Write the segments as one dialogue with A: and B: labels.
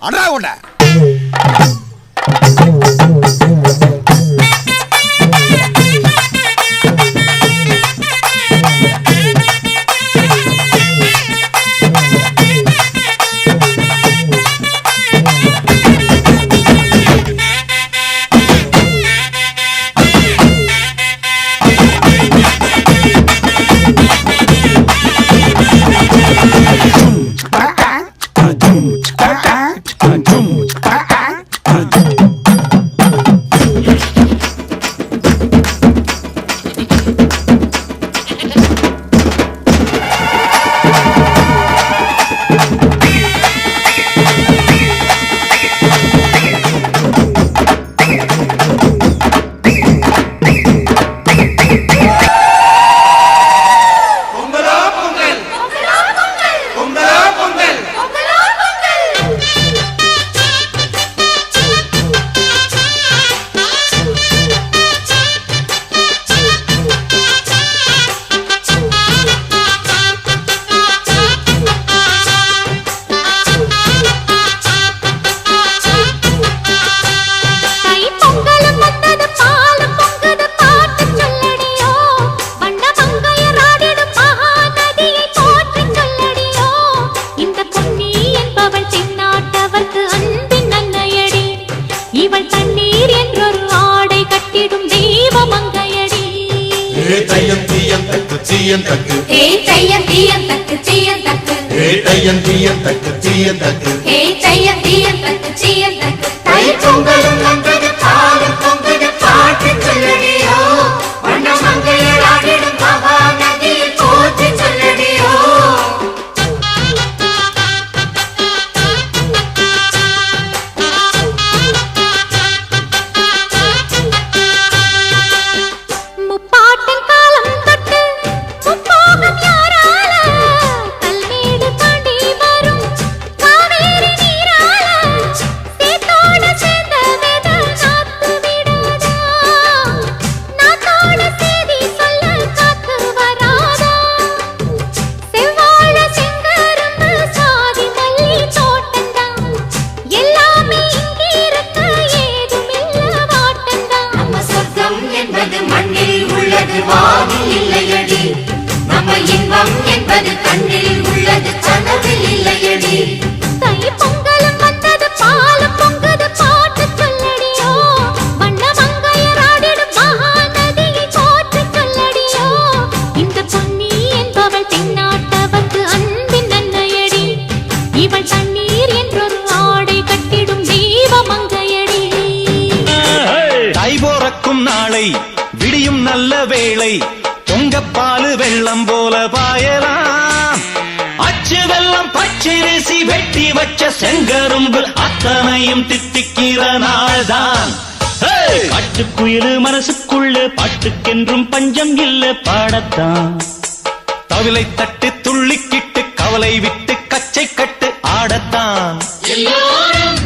A: அடா உண்ட
B: வெள்ளம் பச்சரிசி வெட்டி வச்ச செங்கரும்பு. அத்தனையும் தித்திக்கிற நாள்தான்!
A: காட்டுக்குயிலு மனசுக்குள்ள பாட்டுக்கென்றும் பஞ்சம் இல்ல பாடத்தான்.
B: தவிலை தட்டு துள்ளிக்கிட்டு கவலை விட்டு கச்சை கட்டு ஆடத்தான்.
C: எல்லோரும்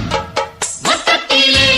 C: மொத்தத்திலே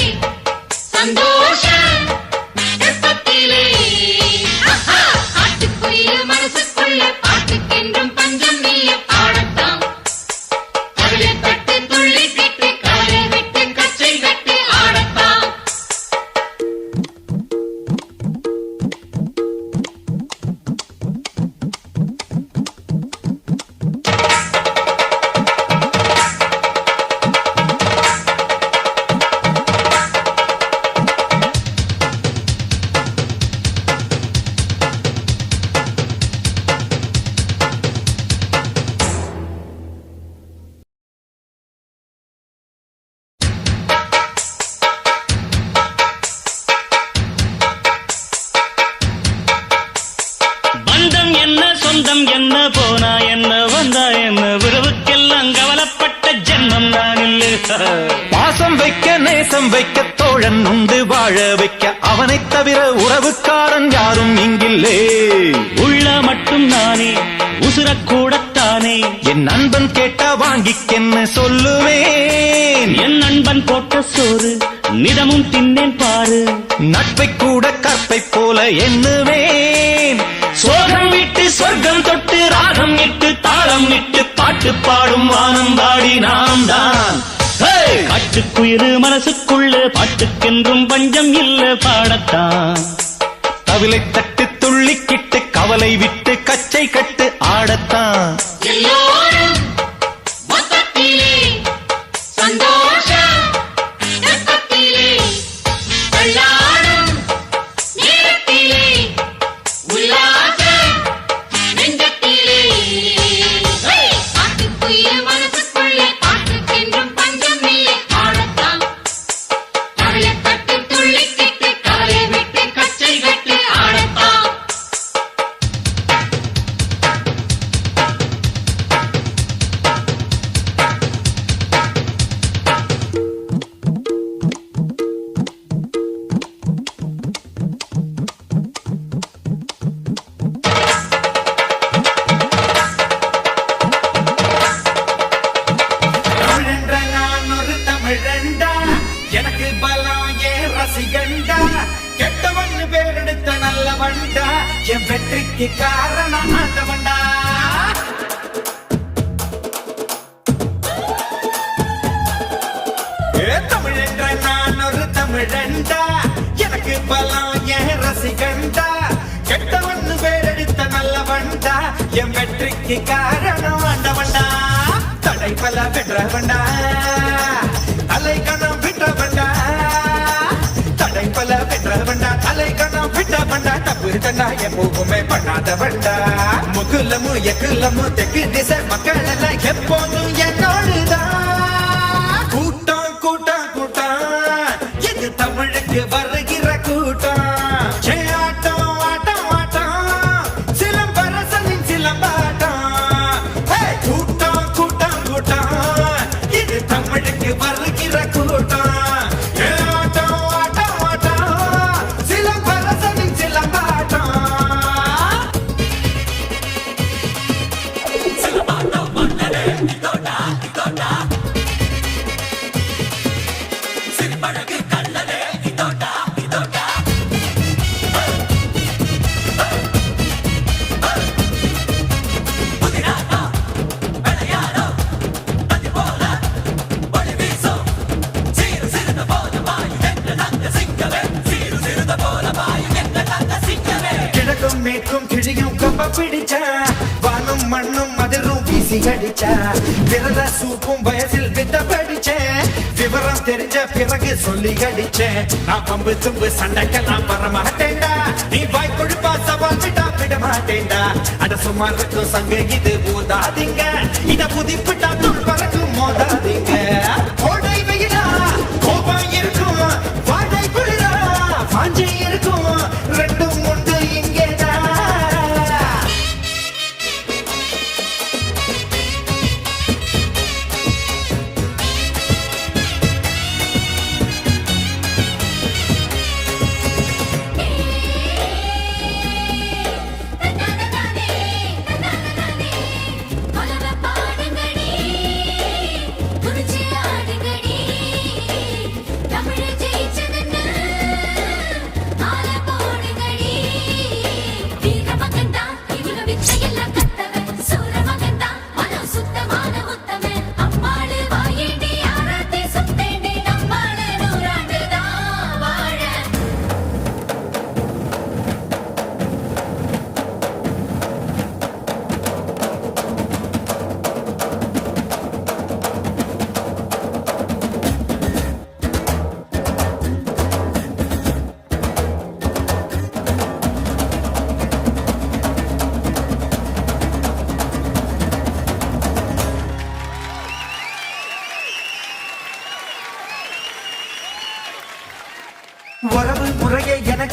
B: பாசம் வைக்க நேசம் வைக்க தோழன் உண்டு வாழ வைக்க அவனைத் தவிர உறவுக்காரன் யாரும் இங்கில்லே.
A: உள்ள மட்டும் நானே உசுரக்கூடத்தானே
B: என் நண்பன் கேட்டா வாங்கிக்கென்னு சொல்லுவேன்?
A: என் நண்பன் போட்ட சோறு நிதமும் தின்னேன் பாரு.
B: நட்பை கூட கற்பை போல எண்ணுவேன். சோகம் விட்டு சொர்க்கம் தொட்டு ராகம் இட்டு தாளம் இட்டு பாட்டு பாடும் வானம் பாடி நாம் தான் ஹே!
A: காட்டுக்குயிலு மனசுக்குள்ள பாட்டுக்கென்றும் பஞ்சம் இல்ல பாடத்தான்
B: தவிலை தட்டு துள்ளிக்கிட்டு கவலை விட்டு கச்சை கட்டு ஆடத்தான்
D: காரணம் ஆண்டவண்டா தடை பல விட்டவண்டா தடை பல வென்றவண்டா? விட்டவண்டா தப்பு தண்டா எப்பவுமே பண்ணாதவண்டா. முகுலமு எக்குலமு தெற்கு திசை மக்கள் எல்லாம் எப்போதும் என்னோடுதான் கூட்டம் கூட்டம் கூட்டம் எது தமிழுக்கு வர்ற விவரம் தெரிஞ்ச பிறகு சொல்லி அடிச்சேன் நான் பம்பு தும்பு சண்டைக்கெல்லாம் வரமாட்டேன்டா. நீ வாய் கொழுப்பா சவால் விட்டா விட மாட்டேன்டா அட சும்மா இருக்கும் சங்க இது போதாதீங்க இத புதிப்பிட்டா துள் பறக்கும் மோதாதீங்க.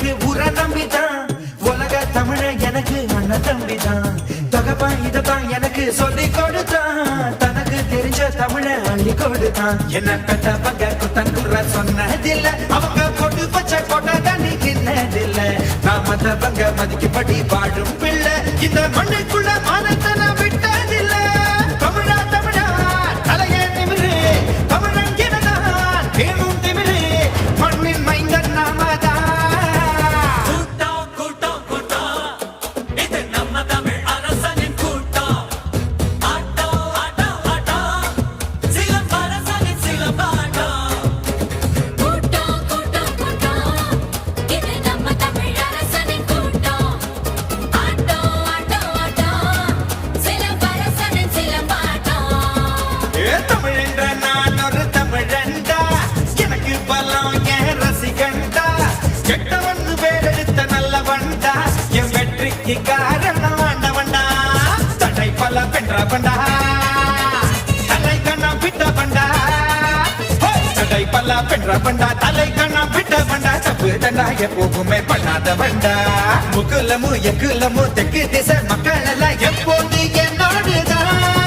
D: எனக்கு எனக்கு தம்பி தான் உலக தமிழ எனக்கு அண்ணன் தம்பிதான். தகப்பன் இததான் எனக்கு சொல்லி கொடுத்தான். தனக்கு தெரிஞ்ச தமிழ அள்ளி கொடுத்தான். என்ன பெத்தவங்க குத்தங்குற சொன்னதில்ல. அவங்க கொண்டு வச்ச கொட்ட தண்ணி கிண்ணதில்ல. நான் மத்தவங்க மதிக்கப்படி பாடும் பிள்ளை. இந்த மண்ணுக்குள்ள மானத்தை நான் வெற்றிக்கு காரணம் தடை பல வென்றவன்டா தலை கண்ணா விட்ட பண்டா தடை பல வென்றவன்டா தலை கண்ணா விட்ட தப்பு தண்டா எப்போதுமே பண்ணாத வண்டா எக்குலமு தெற்கு திசை மக்கள் எல்லாம் எப்போது என்னோடுதான்